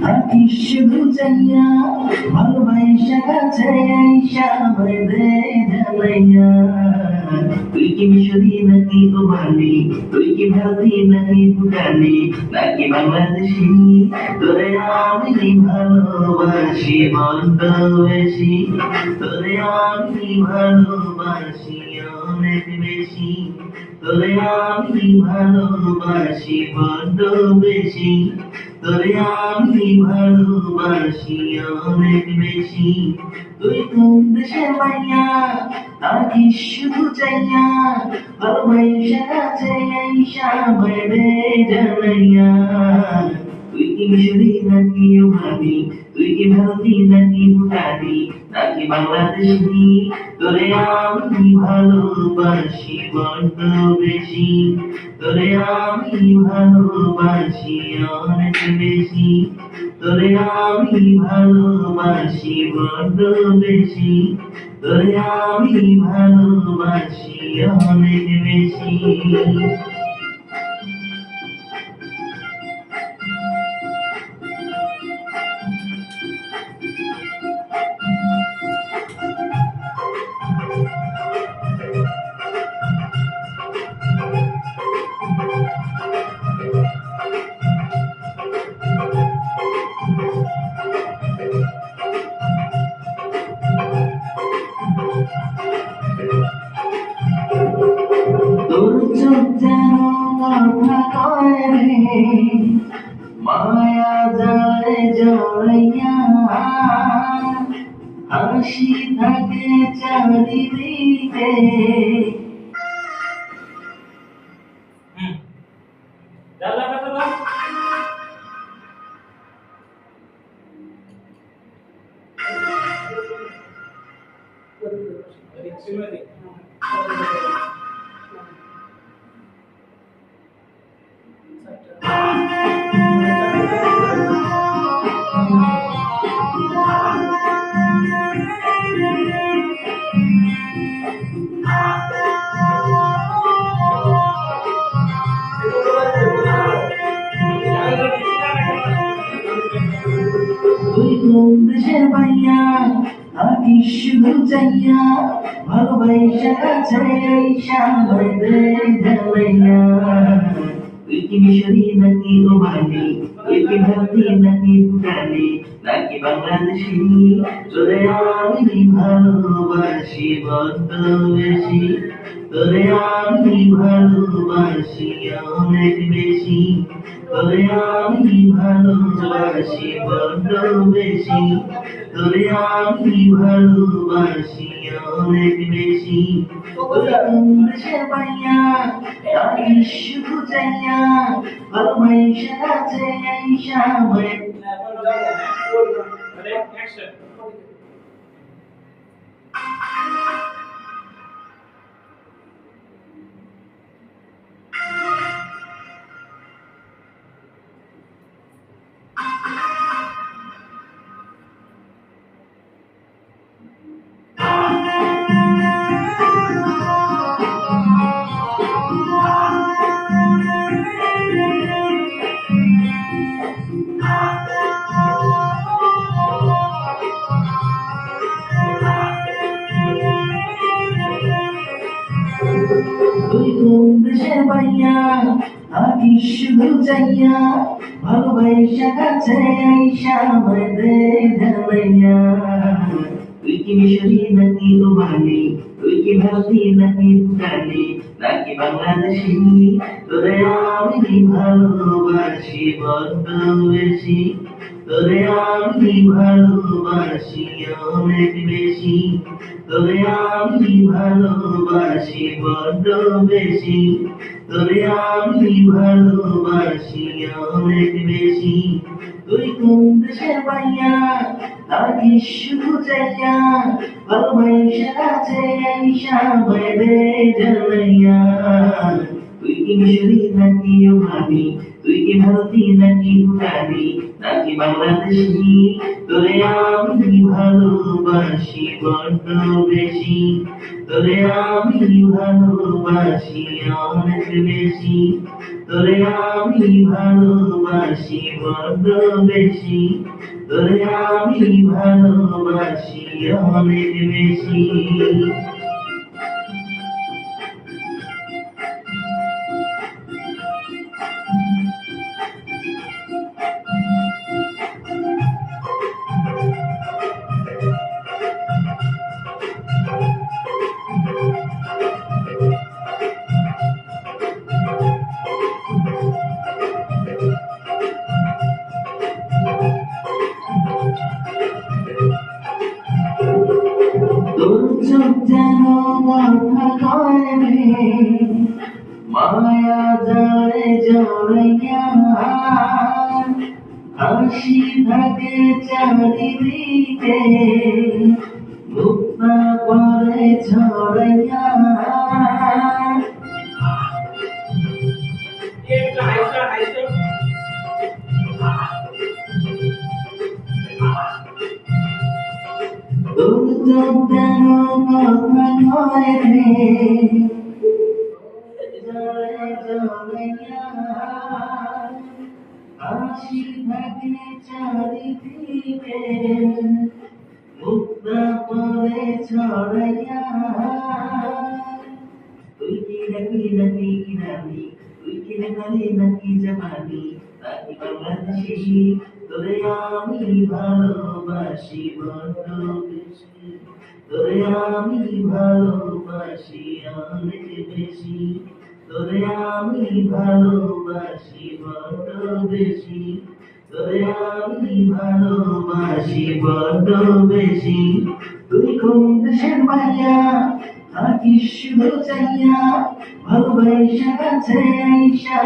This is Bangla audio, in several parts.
থাকি শুধু চাইয়া, ভালোবাসা কাছে আইসা বেঁধে জ্বালাইয়া তুই কি মিশরি নাকি ওমানি? তুই কি ভারতী নাকি ভুটানি? নাকি বাংলাদেশি? তোরে আমি ভালোবাসি বড্ড তোরে আমি ভালোবাসি, অনেক বেশি। তোরে আমি ভালোবাসি বড্ড তোরে আমি ভালোবাসি অনেক বেশি। তুই কোন দেশের মাইয়া তাকে শুধু চাইয়া, ভালোবাসা আইসা বেড়ে জানাইয়া তোরে ভালোবাসি বেশি। তোরে আমি ভালোবাসি, অনেক বেশি। তোরে আমি ভালোবাসি বেশি। তোরে আমি ভালোবাসি, অনেক বেশি। মায়া যায় জড়াইয়া হাসি থাকে চারিদিকে। জানলা কথা দেশের পাইয়া আমি শুধু চাইয়া, ভালোবাসা আইসা বেঁধে জ্বালাইয়া তুই কি মিশরি নাকি ওমানি তুই কি ভারতী আমি ভালোবাসি বড্ড বেশি। তোরে আমি ভালোবাসি অনেক বেশি তোরে আমি ভালোবাসি বড্ড বেশি তোরে আমি ভালোবাসি অনেক বেশি তুই পাইয়া আমি শুধু চাইয়া ভালোবাসা কাছে আইসা বেঁধে পাইয়া আমি শুধু চাইয়া ভালোবাসা কাছে আইসা বেঁধে জ্বালাইয়া তুই কি মিশরি তোরে আমি ভালোবাসি, অনেক বেশি। তোরে আমি ভালোবাসি, বড্ড বেশি। তোরে আমি ভালোবাসি, অনেক বেশি। তুই কোন দেশের পাইয়া আমি শুধু চাইয়া ভালোবাসা কাছে আইসা বেঁধে জ্বালাইয়া তুই কি মিশরি নাকি ওমানি? তুই কি ভারতী নাকি ভুটানি নাকি বাংলাদেশি তোরে আমি ভালোবাসি, বড্ড বেশি। তোরে আমি ভালোবাসি, অনেক বেশি। তোরে আমি ভালোবাসি, বড্ড বেশি। তোরে আমি ভালোবাসি, অনেক বেশি। মায়া জড়ে জড়াইয়া হাসি থাকে চারিদিকে মুক্তা পরে ছড়াইয়া যেন কথা কয় রে। থাকে চারিদিকে মুক্তা পরে ছড়াইয়া তুই কি নাকি নাকি ইরানি তুই কি নাকি নাকি জামানি নাকি বাংলাদেশি তোরে আমি ভালোবাসি বড্ড বেশি তোরে আমি ভালোবাসি অনেক বেশি তোরে আমি ভালোবাসি বড্ড বেশি। তোরে আমি ভালোবাসি বড্ড বেশি। তুই কোন দেশের মাইয়া? থাকিস শুধু চাইয়া। ভালোবাসা কাছে আইসা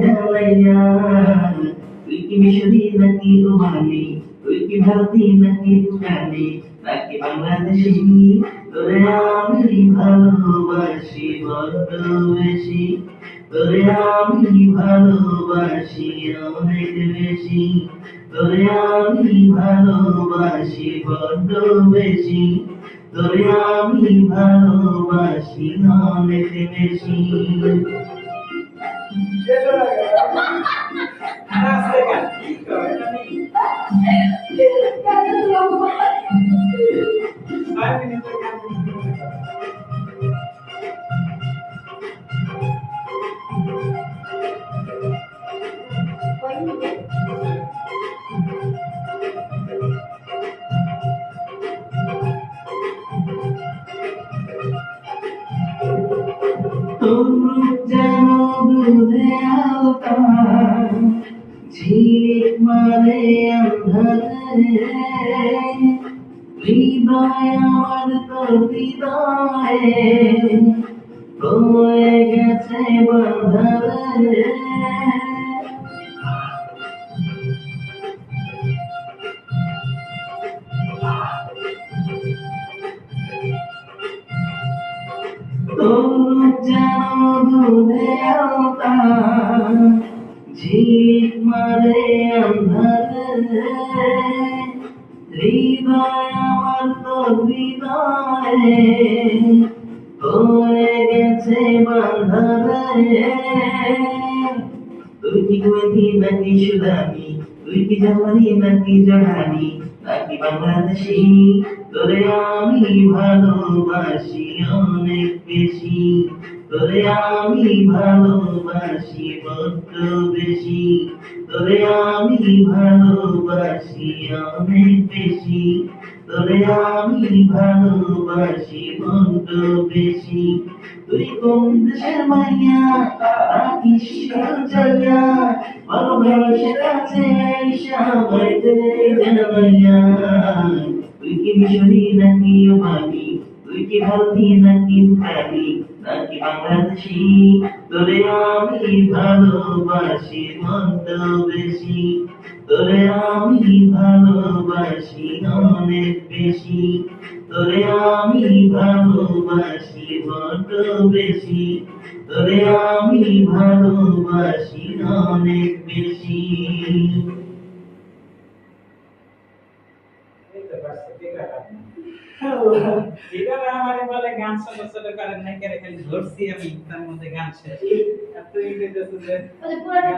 জ্বালাইয়া তুই কি মিশরি নাকি রোমানি তুই কি নাকি পুরানি নাকি বাংলাদেশি? তোরে আমি ভালোবাসি বড্ড বেশি তোরে আমি ভালোবাসি, অনেক বেশি। তোরে আমি ভালোবাসি, বড্ড বেশি। তোরে আমি ভালোবাসি, অনেক বেশি। ঝিলিক মারে অন্ধরে হৃদয় আমার তোর হৃদয়ে হয়ে গেছে বন্ধরে তোর যেন দুধে আলতা ঝিলিক মারে হৃদয়ে হয়ে গেছে তুই কি কুয়েতি নাকি সুদানি তুই কি জামানি নাকি জড়ানি নাকি বাংলাদেশি? তোরে আমি ভালোবাসি অনেক বেশি। তোরে আমি ভালোবাসি, বড্ড বেশি। তোরে আমি ভালোবাসি, অনেক বেশি। তোরে আমি ভালোবাসি, বড্ড বেশি। তুই কোন দেশের মাইয়া থাকিস জায়গা ভালোবাসা কাছে আইসা জানাইয়া তুই কি মিশরি নাকি ওমানি তুই কি ভারতী নাকি ভুটানি নাকি বাংলাদেশি তোরে আমি ভালোবাসি, মন্দ বেশি। তোরে আমি ভালোবাসি, অনেক বেশি। তোরে আমি ভালোবাসি বড্ড বেশি। তোরে আমি ভালোবাসি, অনেক বেশি। এবার আমারে বলে গান ছোট ছোট করে নাই করে খালি ধরছি আমি, তার মধ্যে গান শেষ। এত যে যে পুরোটা